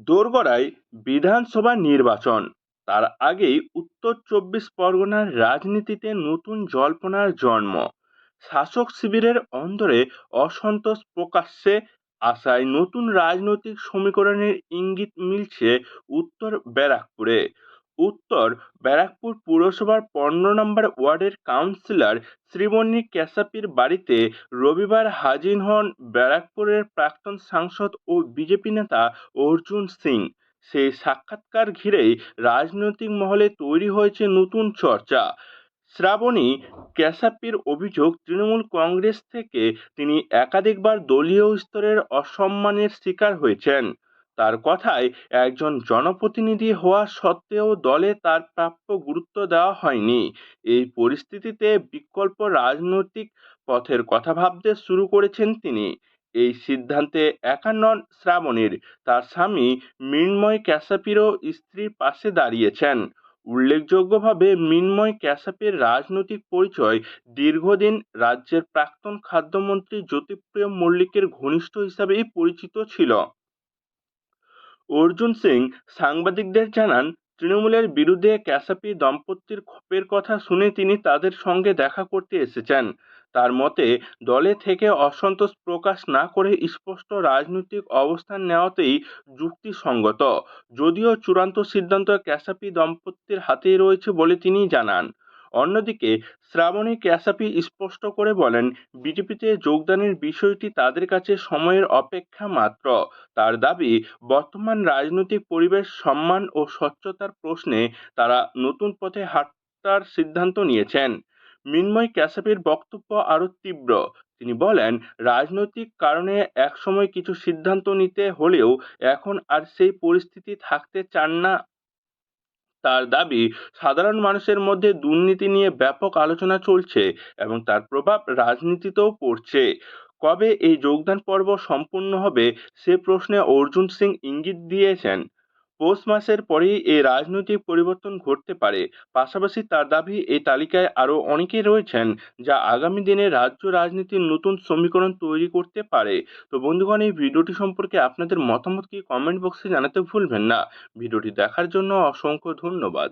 দোরগড়ায় বিধানসভা নির্বাচন। তার আগেই উত্তর চব্বিশ পরগনার রাজনীতিতে নতুন জল্পনার জন্ম। শাসক শিবিরের অন্তরে অসন্তোষ প্রকাশ্যে আসায় নতুন রাজনৈতিক সমীকরণের ইঙ্গিত মিলছে উত্তর ব্যারাকপুরে। উত্তর ব্যারাকপুর পুরসভার পনেরো নম্বর ওয়ার্ডের কাউন্সিলর শ্রীবর্ণী ক্যাসাপির বাড়িতে রবিবার হাজির হন ব্যারাকপুরের প্রাক্তন সাংসদ ও বিজেপি নেতা অর্জুন সিং। সেই সাক্ষাৎকার ঘিরেই রাজনৈতিক মহলে তৈরি হয়েছে নতুন চর্চা। শ্রাবণী ক্যাসাপির অভিযোগ, তৃণমূল কংগ্রেস থেকে তিনি একাধিকবার দলীয় স্তরের অসম্মানের শিকার হয়েছেন। তার কথায় একজন জনপ্রতিনিধি হওয়া সত্ত্বেও দলে তার প্রাপ্য গুরুত্ব দেওয়া হয়নি। এই পরিস্থিতিতে বিকল্প রাজনৈতিক পথের কথা ভাবতে শুরু করেছেন তিনি। এই সিদ্ধান্তে একা নন শ্রাবণীর। তার স্বামী মৃন্ময় ক্যাসাপিরও স্ত্রীর পাশে দাঁড়িয়েছেন। উল্লেখযোগ্যভাবে মৃন্ময় ক্যাসাপের রাজনৈতিক পরিচয় দীর্ঘদিন রাজ্যের প্রাক্তন খাদ্যমন্ত্রী জ্যোতিপ্রিয় মল্লিকের ঘনিষ্ঠ হিসাবেই পরিচিত ছিল। অর্জুন সিং সাংবাদিকদের জানান, তৃণমূলের বিরুদ্ধে ক্যাসাপি দম্পতির ক্ষোভের কথা শুনে তিনি তাদের সঙ্গে দেখা করতে এসেছেন। তার মতে, দলে থেকে অসন্তোষ প্রকাশ না করে স্পষ্ট রাজনৈতিক অবস্থান নেওয়াতেই যুক্তিসঙ্গত, যদিও চূড়ান্ত সিদ্ধান্ত ক্যাসাপি দম্পতির হাতেই রয়েছে বলে তিনি জানান। অন্যদিকে শ্রাবণী ক্যাসাপি স্পষ্ট করে বলেন, বিজেপিতে যোগদানের বিষয়টি তাদের কাছে সময়ের অপেক্ষা মাত্র। তার দাবি, বর্তমান রাজনৈতিক পরিবেশ, সম্মান ও স্বচ্ছতার প্রশ্নে তারা নতুন পথে হাঁটার সিদ্ধান্ত নিয়েছেন। মৃন্ময় ক্যাসাপের বক্তব্য আরও তীব্র। তিনি বলেন, রাজনৈতিক কারণে একসময় কিছু সিদ্ধান্ত নিতে হলেও এখন আর সেই পরিস্থিতি থাকতে চান না তার দাবি, সাধারণ মানুষের মধ্যে দুর্নীতি নিয়ে ব্যাপক আলোচনা চলছে এবং তার প্রভাব রাজনীতিতেও পড়ছে। কবে এই যোগদান পর্ব সম্পূর্ণ হবে, সে প্রশ্নে অর্জুন সিং ইঙ্গিত দিয়েছেন। পৌষ মাসের পরেই এই রাজনৈতিক পরিবর্তন ঘটতে পারে। পাশাপাশি তার দাবি, এই তালিকায় আরও অনেকে রয়েছেন যা আগামী দিনে রাজ্য রাজনীতির নতুন সমীকরণ তৈরি করতে পারে। তো বন্ধুগণ, এই ভিডিওটি সম্পর্কে আপনাদের মতামত কি কমেন্ট বক্সে জানাতে ভুলবেন না। ভিডিওটি দেখার জন্য অসংখ্য ধন্যবাদ।